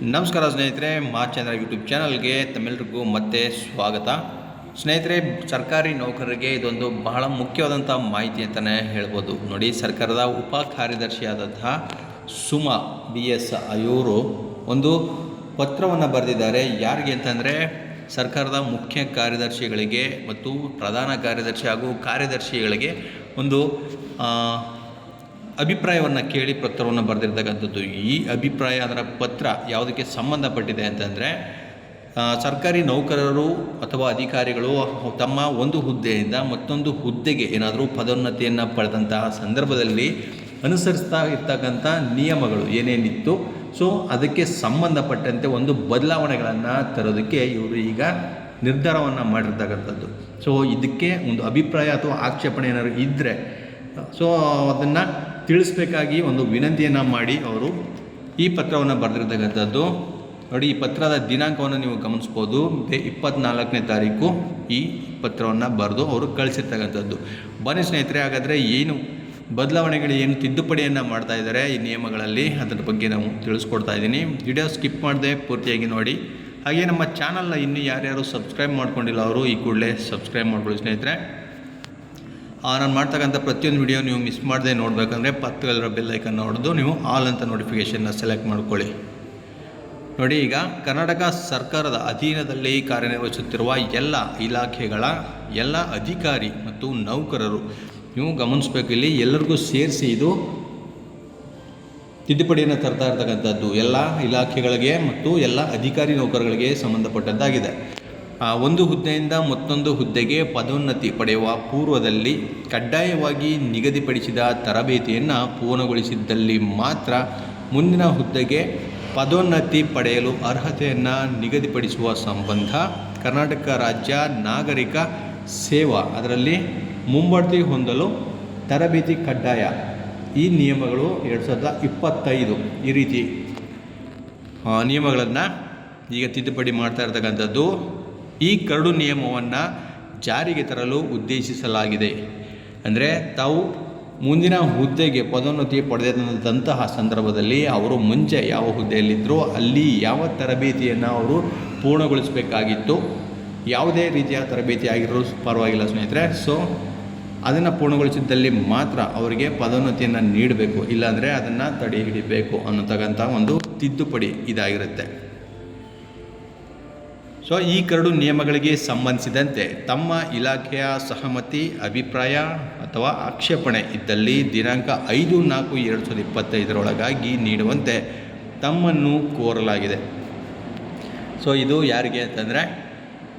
ನಮಸ್ಕಾರ ಸ್ನೇಹಿತರೆ, ಮಾ ಚಂದ್ರ ಯೂಟ್ಯೂಬ್ ಚಾನಲ್ಗೆ ತಮ್ಮೆಲ್ಲರಿಗೂ ಮತ್ತೆ ಸ್ವಾಗತ. ಸ್ನೇಹಿತರೆ, ಸರ್ಕಾರಿ ನೌಕರರಿಗೆ ಇದೊಂದು ಬಹಳ ಮುಖ್ಯವಾದಂಥ ಮಾಹಿತಿ ಅಂತಲೇ ಹೇಳ್ಬೋದು. ನೋಡಿ, ಸರ್ಕಾರದ ಉಪ ಕಾರ್ಯದರ್ಶಿಯಾದಂತಹ ಸುಮಾ ಬಿ ಎಸ್ ಇವರು ಒಂದು ಪತ್ರವನ್ನು ಬರೆದಿದ್ದಾರೆ. ಯಾರಿಗೆ ಅಂತಂದರೆ, ಸರ್ಕಾರದ ಮುಖ್ಯ ಕಾರ್ಯದರ್ಶಿಗಳಿಗೆ ಮತ್ತು ಪ್ರಧಾನ ಕಾರ್ಯದರ್ಶಿ ಹಾಗೂ ಕಾರ್ಯದರ್ಶಿಗಳಿಗೆ ಒಂದು ಅಭಿಪ್ರಾಯವನ್ನು ಕೇಳಿ ಪತ್ರವನ್ನು ಬರೆದಿರ್ತಕ್ಕಂಥದ್ದು, ಈ ಅಭಿಪ್ರಾಯ ಅದರ ಪತ್ರ ಯಾವುದಕ್ಕೆ ಸಂಬಂಧಪಟ್ಟಿದೆ ಅಂತಂದರೆ ಸರ್ಕಾರಿ ನೌಕರರು ಅಥವಾ ಅಧಿಕಾರಿಗಳು ತಮ್ಮ ಒಂದು ಹುದ್ದೆಯಿಂದ ಮತ್ತೊಂದು ಹುದ್ದೆಗೆ ಏನಾದರೂ ಪದೋನ್ನತಿಯನ್ನು ಪಡೆದಂತಹ ಸಂದರ್ಭದಲ್ಲಿ ಅನುಸರಿಸ್ತಾ ಇರ್ತಕ್ಕಂಥ ನಿಯಮಗಳು ಏನೇನಿತ್ತು, ಸೊ ಅದಕ್ಕೆ ಸಂಬಂಧಪಟ್ಟಂತೆ ಒಂದು ಬದಲಾವಣೆಗಳನ್ನು ತರೋದಕ್ಕೆ ಇವರು ಈಗ ನಿರ್ಧಾರವನ್ನು ಮಾಡಿರ್ತಕ್ಕಂಥದ್ದು. ಸೊ ಇದಕ್ಕೆ ಒಂದು ಅಭಿಪ್ರಾಯ ಅಥವಾ ಆಕ್ಷೇಪಣೆ ಏನಾದರೂ ಇದ್ದರೆ ಸೊ ಅದನ್ನು ತಿಳಿಸ್ಬೇಕಾಗಿ ಒಂದು ವಿನಂತಿಯನ್ನು ಮಾಡಿ ಅವರು ಈ ಪತ್ರವನ್ನು ಬರೆದಿರತಕ್ಕಂಥದ್ದು. ನೋಡಿ, ಈ ಪತ್ರದ ದಿನಾಂಕವನ್ನು ನೀವು ಗಮನಿಸ್ಬೋದು. ಮತ್ತು ಇಪ್ಪತ್ನಾಲ್ಕನೇ ತಾರೀಕು ಈ ಪತ್ರವನ್ನು ಬರೆದು ಅವರು ಕಳಿಸಿರ್ತಕ್ಕಂಥದ್ದು. ಬನ್ನಿ ಸ್ನೇಹಿತರೆ, ಹಾಗಾದರೆ ಏನು ಬದಲಾವಣೆಗಳು, ಏನು ತಿದ್ದುಪಡಿಯನ್ನು ಮಾಡ್ತಾ ಇದ್ದಾರೆ ಈ ನಿಯಮಗಳಲ್ಲಿ, ಅದರ ಬಗ್ಗೆ ನಾವು ತಿಳಿಸ್ಕೊಡ್ತಾ ಇದ್ದೀನಿ. ವಿಡಿಯೋ ಸ್ಕಿಪ್ ಮಾಡದೆ ಪೂರ್ತಿಯಾಗಿ ನೋಡಿ. ಹಾಗೆ ನಮ್ಮ ಚಾನಲ್ನ ಇನ್ನೂ ಯಾರ್ಯಾರು ಸಬ್ಸ್ಕ್ರೈಬ್ ಮಾಡ್ಕೊಂಡಿಲ್ಲ, ಅವರು ಈ ಕೂಡಲೇ ಸಬ್ಸ್ಕ್ರೈಬ್ ಮಾಡ್ಕೊಳ್ಳಿ ಸ್ನೇಹಿತರೆ. ನಾನು ಮಾಡ್ತಕ್ಕಂಥ ಪ್ರತಿಯೊಂದು ವಿಡಿಯೋ ನೀವು ಮಿಸ್ ಮಾಡದೆ ನೋಡಬೇಕಂದ್ರೆ ಬೆಲ್ ಐಕನ್ ಹೊಡೆದು ನೀವು ಆಲ್ ಅಂತ ನೋಟಿಫಿಕೇಷನ್ನ ಸೆಲೆಕ್ಟ್ ಮಾಡ್ಕೊಳ್ಳಿ. ನೋಡಿ ಈಗ ಕರ್ನಾಟಕ ಸರ್ಕಾರದ ಅಧೀನದಲ್ಲಿ ಕಾರ್ಯನಿರ್ವಹಿಸುತ್ತಿರುವ ಎಲ್ಲ ಇಲಾಖೆಗಳ ಎಲ್ಲ ಅಧಿಕಾರಿ ಮತ್ತು ನೌಕರರು, ನೀವು ಗಮನಿಸಬೇಕು, ಇಲ್ಲಿ ಎಲ್ಲರಿಗೂ ಸೇರಿಸಿ ಇದು ತಿದ್ದುಪಡಿಯನ್ನು ತರ್ತಾ ಇರ್ತಕ್ಕಂಥದ್ದು ಎಲ್ಲ ಇಲಾಖೆಗಳಿಗೆ ಮತ್ತು ಎಲ್ಲ ಅಧಿಕಾರಿ ನೌಕರಗಳಿಗೆ ಸಂಬಂಧಪಟ್ಟದ್ದಾಗಿದೆ. ಒಂದು ಹುದ್ದೆಯಿಂದ ಮತ್ತೊಂದು ಹುದ್ದೆಗೆ ಪದೋನ್ನತಿ ಪಡೆಯುವ ಪೂರ್ವದಲ್ಲಿ ಕಡ್ಡಾಯವಾಗಿ ನಿಗದಿಪಡಿಸಿದ ತರಬೇತಿಯನ್ನು ಪೂರ್ಣಗೊಳಿಸಿದ್ದಲ್ಲಿ ಮಾತ್ರ ಮುಂದಿನ ಹುದ್ದೆಗೆ ಪದೋನ್ನತಿ ಪಡೆಯಲು ಅರ್ಹತೆಯನ್ನು ನಿಗದಿಪಡಿಸುವ ಸಂಬಂಧ ಕರ್ನಾಟಕ ರಾಜ್ಯ ನಾಗರಿಕ ಸೇವಾ, ಅದರಲ್ಲಿ ಮುಂಬಡ್ತಿ ಹೊಂದಲು ತರಬೇತಿ ಕಡ್ಡಾಯ ಈ ನಿಯಮಗಳು ಎರಡು ಸಾವಿರದ ಇಪ್ಪತ್ತೈದು ಈ ರೀತಿ ನಿಯಮಗಳನ್ನು ಈಗ ತಿದ್ದುಪಡಿ ಮಾಡ್ತಾ ಇರ್ತಕ್ಕಂಥದ್ದು. ಈ ಕರಡು ನಿಯಮವನ್ನು ಜಾರಿಗೆ ತರಲು ಉದ್ದೇಶಿಸಲಾಗಿದೆ. ಅಂದರೆ ತಾವು ಮುಂದಿನ ಹುದ್ದೆಗೆ ಪದೋನ್ನತಿ ಪಡೆದಂತಹ ಸಂದರ್ಭದಲ್ಲಿ ಅವರು ಮುಂಚೆ ಯಾವ ಹುದ್ದೆಯಲ್ಲಿದ್ದರೂ ಅಲ್ಲಿ ಯಾವ ತರಬೇತಿಯನ್ನು ಅವರು ಪೂರ್ಣಗೊಳಿಸಬೇಕಾಗಿತ್ತು. ಯಾವುದೇ ರೀತಿಯ ತರಬೇತಿ ಆಗಿರೋ ಪರವಾಗಿಲ್ಲ ಸ್ನೇಹಿತರೆ. ಸೊ ಅದನ್ನು ಪೂರ್ಣಗೊಳಿಸಿದ್ದಲ್ಲಿ ಮಾತ್ರ ಅವರಿಗೆ ಪದೋನ್ನತಿಯನ್ನು ನೀಡಬೇಕು. ಇಲ್ಲಾಂದರೆ ಅದನ್ನು ತಡೆ ಹಿಡಿಬೇಕು ಅನ್ನತಕ್ಕಂಥ ಒಂದು ತಿದ್ದುಪಡಿ ಇದಾಗಿರುತ್ತೆ. ಸೊ ಈ ಕರಡು ನಿಯಮಗಳಿಗೆ ಸಂಬಂಧಿಸಿದಂತೆ ತಮ್ಮ ಇಲಾಖೆಯ ಸಹಮತಿ, ಅಭಿಪ್ರಾಯ ಅಥವಾ ಆಕ್ಷೇಪಣೆ ಇದ್ದಲ್ಲಿ ದಿನಾಂಕ ಐದು ನಾಲ್ಕು ಎರಡು ಸಾವಿರದ ಇಪ್ಪತ್ತೈದರೊಳಗಾಗಿ ನೀಡುವಂತೆ ತಮ್ಮನ್ನು ಕೋರಲಾಗಿದೆ. ಸೊ ಇದು ಯಾರಿಗೆ ಅಂತಂದರೆ,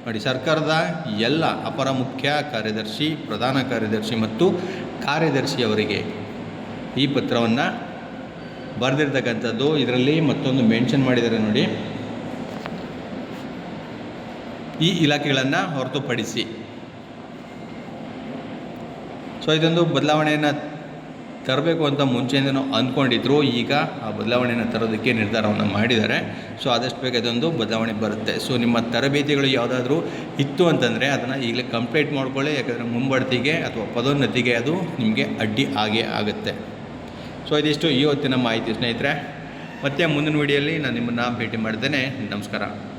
ನೋಡಿ, ಸರ್ಕಾರದ ಎಲ್ಲ ಅಪರ ಮುಖ್ಯ ಕಾರ್ಯದರ್ಶಿ, ಪ್ರಧಾನ ಕಾರ್ಯದರ್ಶಿ ಮತ್ತು ಕಾರ್ಯದರ್ಶಿಯವರಿಗೆ ಈ ಪತ್ರವನ್ನು ಬರೆದಿರ್ತಕ್ಕಂಥದ್ದು ಇದರಲ್ಲಿ ಮತ್ತೊಂದು ಮೆನ್ಷನ್ ಮಾಡಿದ್ದಾರೆ ನೋಡಿ. ಈ ಇಲಾಖೆಗಳನ್ನು ಹೊರತುಪಡಿಸಿ. ಸೊ ಇದೊಂದು ಬದಲಾವಣೆಯನ್ನು ತರಬೇಕು ಅಂತ ಮುಂಚೆಯಿಂದನೂ ಅಂದ್ಕೊಂಡಿದ್ರು. ಈಗ ಆ ಬದಲಾವಣೆಯನ್ನು ತರೋದಕ್ಕೆ ನಿರ್ಧಾರವನ್ನು ಮಾಡಿದ್ದಾರೆ. ಸೊ ಆದಷ್ಟು ಬೇಗ ಇದೊಂದು ಬದಲಾವಣೆ ಬರುತ್ತೆ. ಸೊ ನಿಮ್ಮ ತರಬೇತಿಗಳು ಯಾವುದಾದ್ರೂ ಇತ್ತು ಅಂತಂದರೆ ಅದನ್ನು ಈಗಲೇ ಕಂಪ್ಲೀಟ್ ಮಾಡ್ಕೊಳ್ಳಿ. ಯಾಕಂದರೆ ಮುಂಬಡ್ತಿಗೆ ಅಥವಾ ಪದೋನ್ನತಿಗೆ ಅದು ನಿಮಗೆ ಅಡ್ಡಿ ಆಗೇ ಆಗುತ್ತೆ. ಸೊ ಇದಿಷ್ಟು ಈ ಹೊತ್ತಿನ ಮಾಹಿತಿ ಸ್ನೇಹಿತರೆ. ಮತ್ತೆ ಮುಂದಿನ ವಿಡಿಯೋಲಿ ನಾನು ನಿಮ್ಮನ್ನು ಭೇಟಿ ಮಾಡ್ತೇನೆ. ನಮಸ್ಕಾರ.